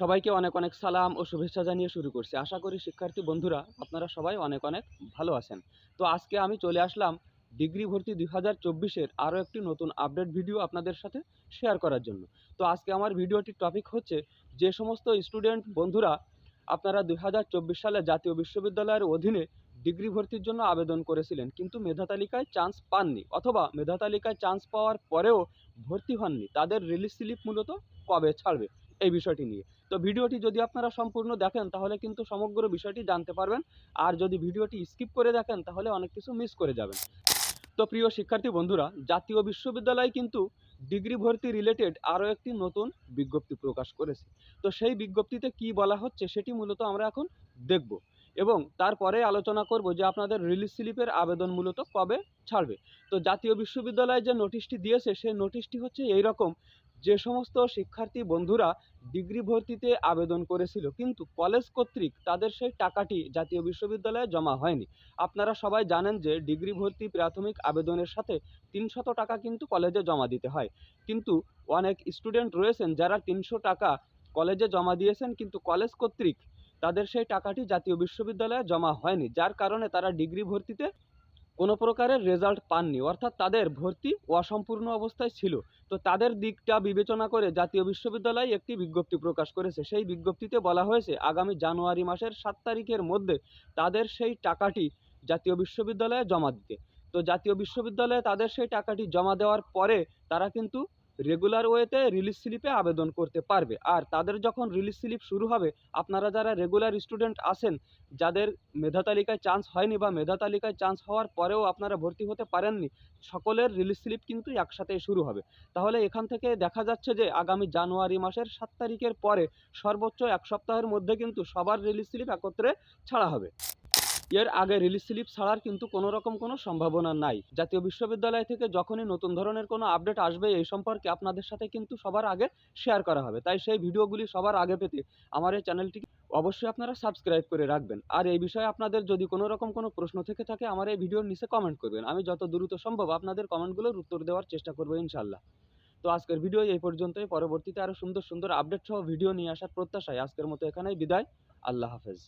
সবাইকে অনেক অনেক সালাম ও শুভেচ্ছা জানিয়ে শুরু করছি। আশা করি শিক্ষার্থী বন্ধুরা, আপনারা সবাই অনেক অনেক ভালো আছেন। তো আজকে আমি চলে আসলাম ডিগ্রি ভর্তি দুই হাজার চব্বিশের আরও একটি নতুন আপডেট ভিডিও আপনাদের সাথে শেয়ার করার জন্য। তো আজকে আমার ভিডিওটির টপিক হচ্ছে, যে সমস্ত স্টুডেন্ট বন্ধুরা আপনারা দুই হাজার চব্বিশ সালে জাতীয় বিশ্ববিদ্যালয়ের অধীনে ডিগ্রি ভর্তির জন্য আবেদন করেছিলেন, কিন্তু মেধা তালিকায় চান্স পাননি অথবা মেধা তালিকায় চান্স পাওয়ার পরেও ভর্তি হননি, তাদের রিলিজ স্লিপ মূলত কবে ছাড়বে এই বিষয়টি নিয়ে। তো ভিডিওটি যদি আপনারা সম্পূর্ণ দেখেন, তাহলে কিন্তু সমগ্র বিষয়টি জানতে পারবেন। আর যদি ভিডিওটি স্কিপ করে দেখেন, তাহলে অনেক কিছু মিস করে যাবেন। তো প্রিয় শিক্ষার্থী বন্ধুরা, জাতীয় বিশ্ববিদ্যালয় কিন্তু ডিগ্রি ভর্তি রিলেটেড আরও একটি নতুন বিজ্ঞপ্তি প্রকাশ করেছে। তো সেই বিজ্ঞপ্তিতে কি বলা হচ্ছে, সেটি মূলত আমরা এখন দেখব। এবং তারপরে আলোচনা করব যে আপনাদের রিলিজ স্লিপের আবেদন মূলত কবে ছাড়বে। তো জাতীয় বিশ্ববিদ্যালয় যে নোটিশটি দিয়েছে, সেই নোটিশটি হচ্ছে এই রকম যে সমস্ত শিক্ষার্থী বন্ধুরা ডিগ্রি ভর্তিতে আবেদন করেছিল, কিন্তু কলেজ কর্তৃক তাদের সেই টাকাটি জাতীয় বিশ্ববিদ্যালয়ে জমা হয়নি। আপনারা সবাই জানেন যে ডিগ্রি ভর্তি প্রাথমিক আবেদনের সাথে তিনশত টাকা কিন্তু কলেজে জমা দিতে হয়। কিন্তু অনেক স্টুডেন্ট রয়েছেন যারা তিনশো টাকা কলেজে জমা দিয়েছেন, কিন্তু কলেজ কর্তৃক তাদের সেই টাকাটি জাতীয় বিশ্ববিদ্যালয়ে জমা হয়নি, যার কারণে তারা ডিগ্রি ভর্তিতে কোনো প্রকারের রেজাল্ট পাননি। অর্থাৎ তাদের ভর্তি অসম্পূর্ণ অবস্থায় ছিল। তো তাদের দিকটা বিবেচনা করে জাতীয় বিশ্ববিদ্যালয় একটি বিজ্ঞপ্তি প্রকাশ করেছে। সেই বিজ্ঞপ্তিতে বলা হয়েছে, আগামী জানুয়ারি মাসের সাত তারিখের মধ্যে তাদের সেই টাকাটি জাতীয় বিশ্ববিদ্যালয়ে জমা দিতে। তো জাতীয় বিশ্ববিদ্যালয়ে তাদের সেই টাকাটি জমা দেওয়ার পরে তারা কিন্তু রেগুলার ওয়েতে রিলিজ স্লিপে আবেদন করতে পারবে। আর তাদের যখন রিলিজ স্লিপ শুরু হবে, আপনারা যারা রেগুলার স্টুডেন্ট আছেন, যাদের মেধা তালিকায় চান্স হয়নি বা মেধা তালিকায় চান্স হওয়ার পরেও আপনারা ভর্তি হতে পারেননি, সকলের রিলিজ স্লিপ কিন্তু একসাথেই শুরু হবে। তাহলে এখান থেকে দেখা যাচ্ছে যে, আগামী জানুয়ারি মাসের সাত তারিখের পরে সর্বোচ্চ এক সপ্তাহের মধ্যে কিন্তু সবার রিলিজ স্লিপ একত্রে ছাড়া হবে। এর আগে রিলিজ স্লিপ ছাড়ার কিন্তু কোনো রকম কোনো সম্ভাবনা নাই। জাতীয় বিশ্ববিদ্যালয় থেকে যখনই নতুন ধরনের কোনো আপডেট আসবে, এই সম্পর্কে আপনাদের সাথে কিন্তু সবার আগে শেয়ার করা হবে। তাই সেই ভিডিওগুলি সবার আগে পেতে আমার এই চ্যানেলটি অবশ্যই আপনারা সাবস্ক্রাইব করে রাখবেন। আর এই বিষয়ে আপনাদের যদি কোনো রকম কোনো প্রশ্ন থেকে থাকে, আমার এই ভিডিওর নিচে কমেন্ট করবেন। আমি যত দ্রুত সম্ভব আপনাদের কমেন্টগুলোর উত্তর দেওয়ার চেষ্টা করব ইনশাল্লাহ তো আজকের ভিডিও এই পর্যন্তই। পরবর্তীতে আরও সুন্দর সুন্দর আপডেট সহ ভিডিও নিয়ে আসার প্রত্যাশায় আজকের মতো এখানেই বিদায়। আল্লাহ হাফেজ।